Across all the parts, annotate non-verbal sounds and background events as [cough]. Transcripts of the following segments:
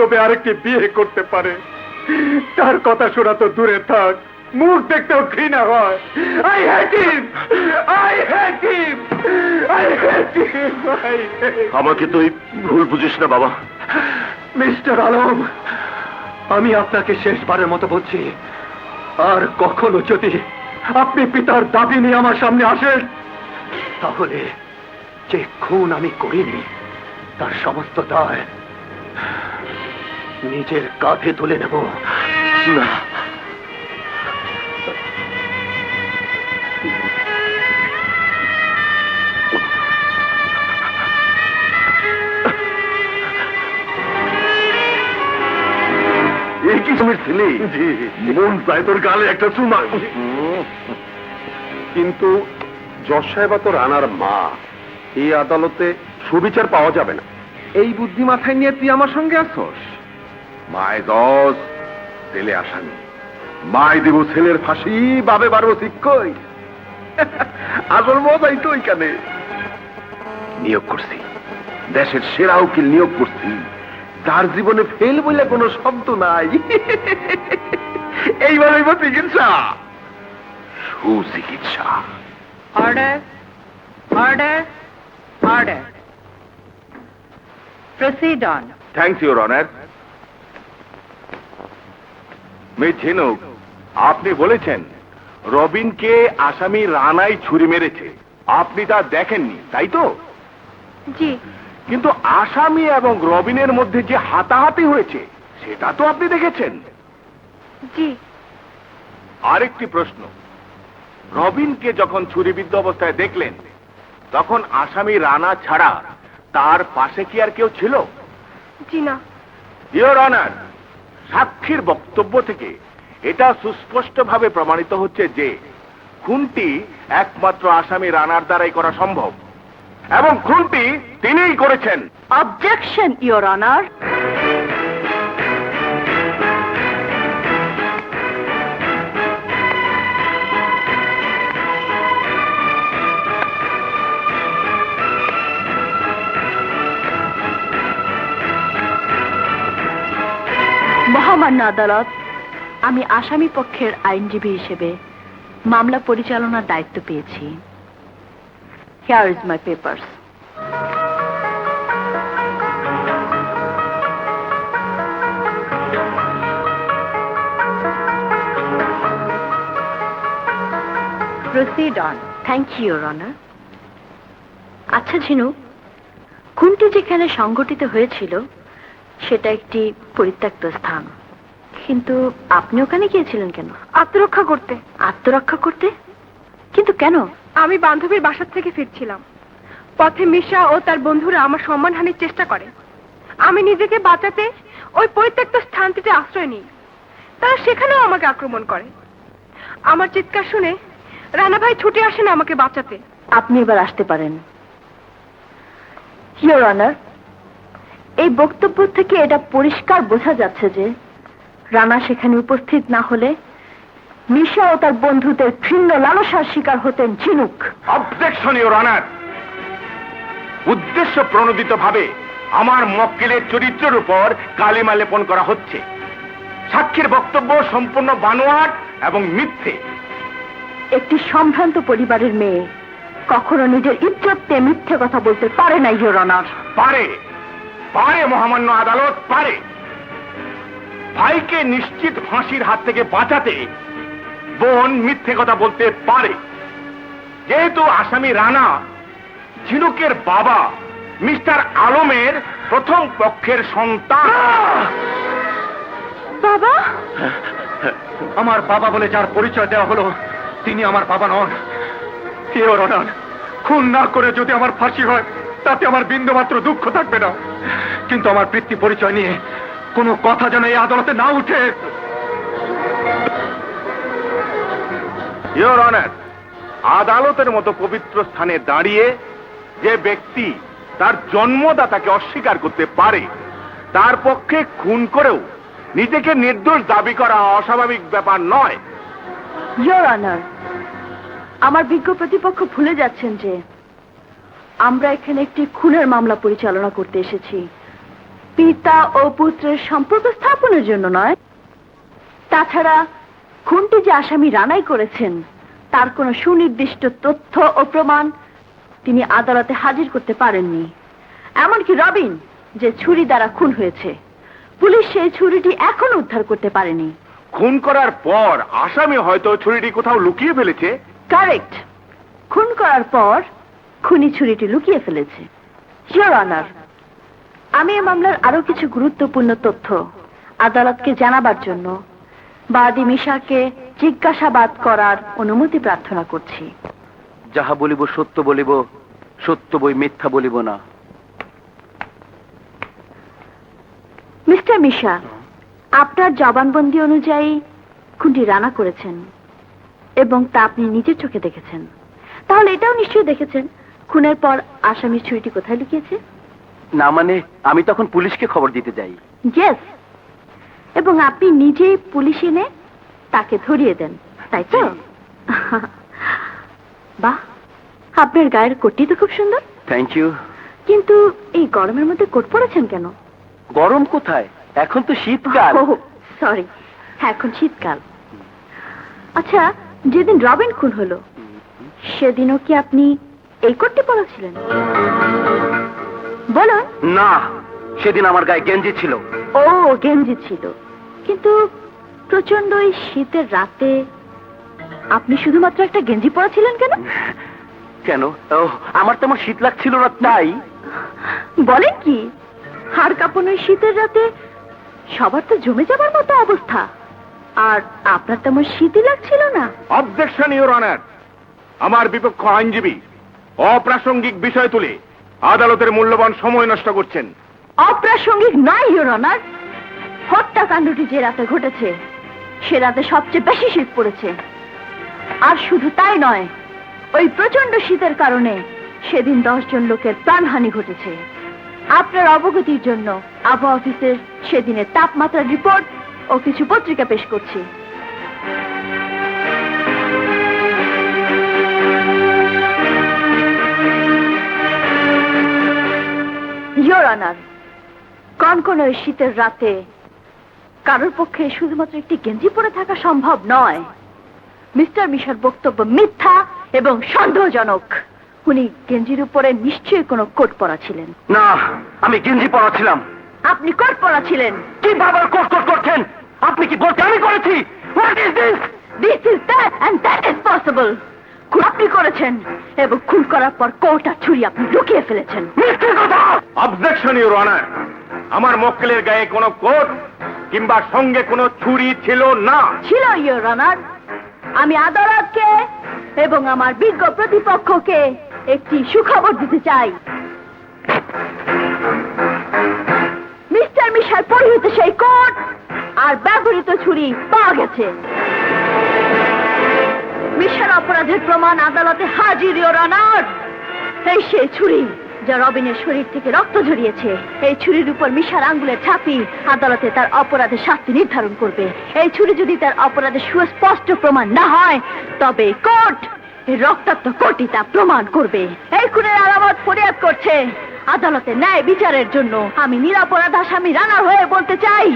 তবে আরেকটি বিয়ে করতে পারে। তার কথা শোনা তো দূরে থাক। মুখ দেখতেও ঘৃণা হয়। I hate him I hate him I hate him I আমাকে তুই ভুল বুঝিস না বাবা। মিস্টার আলম আমি আপনাকে শেষবারের মতো বলছি আর কখনো যদি আপনি পিতার দাবি নিয়ে আমার সামনে আসেন তাহলে যে খুন আমি করিনি তার সমস্ত দায় নিজের কাঁধে তুলে নেব। না। এই কি তুমি ছিলি? মন চাই তোর গালে একটা চুমা। কিন্তু জজ সাহেবা তো রানার মা এই আদালতে সুবিচার পাওয়া যাবে না। এই বুদ্ধি মাথায় নিয়ে তুই আমার সঙ্গে আসছস মায় দশ ছেলে আসামি মায় দিব ছেলের ফাঁসি বাবে বারো শিক্ষই আসল মজাই তো ওইখানে নিয়োগ করছি দেশের সেরা উকিল নিয়োগ করছি যার জীবনে ফেল বলে কোনো শব্দ নাই এইভাবে চিকিৎসা সুচিকিৎসা Order. Order. Order. Proceed on. Thanks your honour miss Jhinuk আপনি বলেছেন রবিনকে আসামি রানাই ছুরি মেরেছে। আপনি তা দেখেননি তাই তো? জি। কিন্তু আসামি এবং রবিনের মধ্যে যে হাতাহাতি হয়েছে সেটা তো আপনি দেখেছেন। জি। আরেকটি প্রশ্ন। রবিনকে যখন ছুরিবিদ্ধ অবস্থায় দেখলেন তখন আসামি রানা ছাড়া তার পাশে কি আর কেউ ছিল? জি না। ইয়োর অনার সাক্ষীর বক্তব্য থেকে এটা সুস্পষ্টভাবে প্রমাণিত হচ্ছে যে খুনটি একমাত্র আসামি রানার দ্বারাই করা সম্ভব। এবং খুনটি তিনিই করেছেন। অবজেকশন ইওর অনার মহামান্য আদালত, আমি আসামি পক্ষের আইনজীবী হিসেবে মামলা পরিচালনার দায়িত্ব পেয়েছি। Here is my papers proceed on thank you your honour আচ্ছা ঝিনু, খুনটি যেখানে সংঘটিত হয়েছিল, সেটা একটি পরিত্যক্ত স্থান। কিন্তু আপনি ওখানে গিয়েছিলেন কেন? আত্মরক্ষা করতে। আত্মরক্ষা করতে? কিন্তু কেন? আমি বান্ধবীর বাসার থেকে ফিরছিলাম। পথে মিশা ও তার বন্ধুরা আমার সম্মানহানির চেষ্টা করে। আমি নিজেকে বাঁচাতে ওই পরিত্যক্ত স্থানটিতে আশ্রয় নিই। তারা সেখানেও আমাকে আক্রমণ করে। আমার চিৎকার শুনে রানা ভাই ছুটে আসেন আমাকে বাঁচাতে। আপনি এবার আসতে পারেন। ইয়োর অনার এই বক্তব্য থেকে এটা পরিষ্কার বোঝা যাচ্ছে যে রানা সেখানে উপস্থিত না হলে মিশা ও তার বন্ধুদের ঘৃণ্য লালসার শিকার হতেন ঝিনুক। অবজেকশন ইউর অনার উদ্দেশ্য প্রণোদিত ভাবে আমার মক্কেলের চরিত্রের উপর কালিমা লেপন করা হচ্ছে। সাক্ষীর বক্তব্য সম্পূর্ণ বানোয়াট এবং মিথ্যে। একটি সম্ভ্রান্ত পরিবারের মেয়ে কখনো নিজের ইজ্জতকে মিথ্যে কথা বলতে পারে না ইয়োর অনার পারে পারে মহামান্য আদালত পারে। ভাইকে নিশ্চিত ফাঁসির হাত থেকে বাঁচাতে বোন মিথ্যে কথা বলতে পারে। যেহেতু আসামি রানা ঝিনুকের বাবা মিস্টার আলমের প্রথম পক্ষের সন্তান। বাবা? আমার বাবা বলে যার পরিচয় দেওয়া হলো তিনি আমার বাবা নন। ইয়োর অনার খুন না করে যদি আমার ফাঁসি হয় তাতে আমার বিন্দুমাত্র দুঃখ থাকবে না। কিন্তু আমার বৃত্তি পরিচয় নিয়ে কোনো কথা যেন এই আদালতে না উঠে। ইয়োর অনার আদালতের মতো পবিত্র স্থানে দাঁড়িয়ে যে ব্যক্তি তার জন্মদাতাকে অস্বীকার করতে পারে তার পক্ষে খুন করেও নিজেকে নির্দোষ দাবি করা অস্বাভাবিক ব্যাপার নয়। ইয়োর অনার আমার বিজ্ঞ প্রতিপক্ষ ভুলে যাচ্ছেন যে আমরা এখানে একটি খুনের মামলা পরিচালনা করতে এসেছি। পিতা ও পুত্রের সম্পর্ক স্থাপনের জন্য নয়। তাছাড়া খুনটি যে আসামি রানাই করেছেন তার কোনো সুনির্দিষ্ট তথ্য ও প্রমাণ তিনি আদালতে হাজির করতে পারেননি। এমনকি রবিন যে ছুরি দ্বারা খুন হয়েছে পুলিশ সেই ছুরিটি এখনও উদ্ধার করতে পারেনি। খুন করার পর আসামি হয়তো ছুরিটি কোথাও লুকিয়ে ফেলেছে? কারেক্ট। খুন করার পর খুনি ছুরিটি লুকিয়ে ফেলেছে। ইয়োর অনার আমি এই মামলার আরও কিছু গুরুত্বপূর্ণ তথ্য আদালতকে জানাবার জন্য বাদী মিশাকে জিজ্ঞাসাবাদ করার অনুমতি প্রার্থনা করছি। যাহা বলিব সত্য বলিব সত্য বই মিথ্যা বলিব না। মিস্টার মিশা আপনার জবানবন্দি অনুযায়ী খুনটি রানা করেছেন এবং তা আপনি নিজের চোখে দেখেছেন। তাহলে এটাও নিশ্চয়ই দেখেছেন। খুনের পর আসামির ছুরিটি কোথায় লুকিয়েছে? না মানে আমি তখন পুলিশকে খবর দিতে যাই। ইয়েস এবং আপনি নিজেই পুলিশ এনে তাকে ধরিয়ে দেন তাই তো? [laughs] বাহ আপনার গায়ের কোটটি তো খুব সুন্দর। থ্যাংক ইউ কিন্তু এই গরমের মধ্যে কোট পরেছেন কেন? গরম কোথায়? এখন তো শীতকাল। [laughs] সরি হ্যাঁ এখন শীতকাল। আচ্ছা যেদিন রবিন খুন হলো সেদিনও কি আপনি এই কোটটি পরেছিলেন? বলুন না সেদিন আমার গায়ে গেঞ্জি ছিল। ও গেঞ্জি ছিল। কিন্তু প্রচণ্ড ওই শীতের রাতে আপনি শুধুমাত্র একটা গেঞ্জি পরেছিলেন কেন? কেন? ও আমার তেমন শীত লাগছিল না তাই। বলেন কি হাড় কাঁপানো ওই শীতের রাতে সবার তো জমে যাবার মতো অবস্থা। আর আপনার তেমন শীতই লাগছিল না। অবজেকশন ইউর অনার আমার বিপক্ষ আইনজীবী অপ্রাসঙ্গিক বিষয় তুলে আদালতের মূল্যবান সময় নষ্ট করছেন। অপ্রাসঙ্গিক নয় ইওর অনার হত্যাকাণ্ডটি যে রাতে ঘটেছে, সে রাতে সবচেয়ে বেশি শীত পড়েছে। আর শুধু তাই নয়, ওই প্রচণ্ড শীতের কারণে সেদিন দশজন লোকের প্রাণহানি ঘটেছে। আপনার অবগতির জন্য আবহাওয়া অফিসের সেদিনের তাপমাত্রার রিপোর্ট ও কিছু পত্রিকা পেশ করছি। অনার কনকনে ওই শীতের রাতে কারোর পক্ষে শুধুমাত্র একটি গেঞ্জি পরে থাকা সম্ভব নয়। মিস্টার মিশার বক্তব্য মিথ্যা এবং সন্দেহজনক। উনি গেঞ্জির উপরে নিশ্চয়ই কোনো কোট পরা ছিলেন। না আমি গেঞ্জি পরাছিলাম আপনি কোট পরা ছিলেন। কি বাবার কোট কোট করছেন? আপনি কি বলতে আমি করেছি? What is this this is that and that is possible খুন আপনি করেছেন এবং খুন করার পর কোট ছুরি আপনি লুকিয়ে ফেলেছেন। অবজেকশন ইউর অনার আমার মক্কেলের গায়ে কোনো কোট কিংবা সঙ্গে কোনো ছুরি ছিল না। ছিল ইয়োর অনার আমি আদালতকে এবং আমার বিজ্ঞ প্রতিপক্ষকে একটি সুখবর দিতে চাই। মিস্টার মিশার পরিহিত সেই কোট আর ব্যবহৃত ছুরি পাওয়া গেছে। মিশার অপরাধের প্রমাণ আদালতে হাজির ইয়োর অনার এই সেই ছুরি যা রবিনের শরীর থেকে রক্ত ঝরিয়েছে, এই ছুরির উপর মিশার আঙ্গুলের ছাপি আদালতে তার অপরাধের শাস্তি নির্ধারণ করবে। এই ছুরি যদি তার অপরাধের সুস্পষ্ট প্রমাণ না হয়, তবে কোর্ট রক্তাক্ত কোর্টই তা প্রমাণ করবে। এই খুনের আলামত ফরিয়াদ করছে। আদালতে ন্যায় বিচারের জন্য আমি নিরাপরাধ আসামি রানার হয়ে বলতে চাই।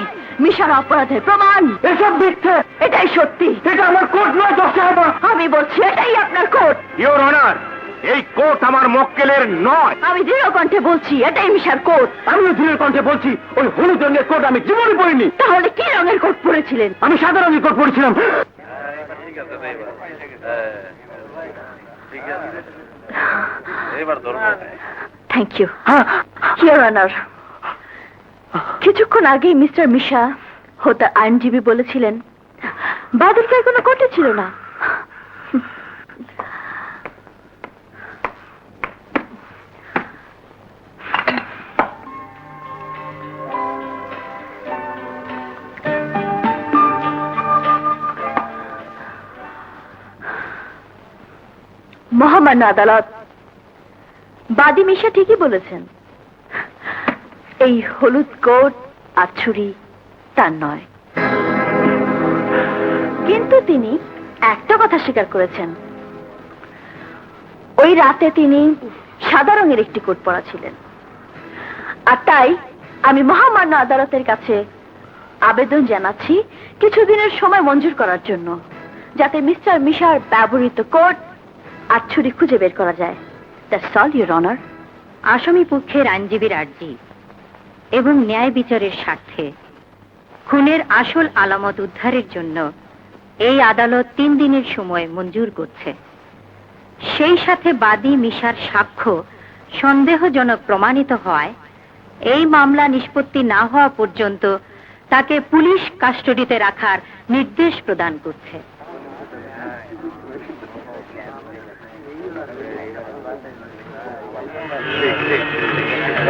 মিশার অপরাধের প্রমাণ। এসব মিথ্যে। এটাই সত্যি। এটা আমার কোট নয় দশ আমি বলছি এটাই আপনার কোর্ট। ইউর অনার এই কোট আমার মক্কেলের নয়। আমি দৃঢ় কণ্ঠে বলছি এটাই মিশার কোর্ট। আমিও ধীরের কণ্ঠে বলছি ওই হলুদ রঙের কোট আমি জীবনে পরিনি তাহলে কি রঙের কোট পরেছিলেন? আমি সাদা রঙের কোর্ট পরেছিলাম। থ্যাংক ইউ ইয়োর অনার কিছুক্ষণ আগেই মিস্টার মিশা তার আইনজীবী বলেছিলেন, বাদল গায়ে কোনো কোটে ছিল না। মহামান্য আদালত, বাদী মিশা ঠিকই বলেছেন। এই হলুদ কোট আর ছুরি তার নয়। কিন্তু তিনি একটা কথা স্বীকার করেছেন। ওই রাতে তিনি সাদা রঙের একটি কোট পরা ছিলেন। আর তাই আমি মহামান্য আদালতের কাছে আবেদন জানাচ্ছি কিছুদিনের সময় মঞ্জুর করার জন্য, যাতে মিস্টার মিশার ব্যবহৃত কোট আর ছুরি খুঁজে বের করা যায়। দ্যাটস অল ইউর অনার আসামি পক্ষের আইনজীবীর আর্জি। এবং ন্যায় বিচারের স্বার্থে। খুনের আসল আলামত উদ্ধারের জন্য এই আদালত তিন দিনের সময় মঞ্জুর করছে। সেই সাথে বাদী মিশার সাক্ষ্য সন্দেহজনক প্রমাণিত হয়, এই মামলা নিষ্পত্তি না হওয়া পর্যন্ত তাকে পুলিশ কাস্টডিতে রাখার নির্দেশ প্রদান করছে।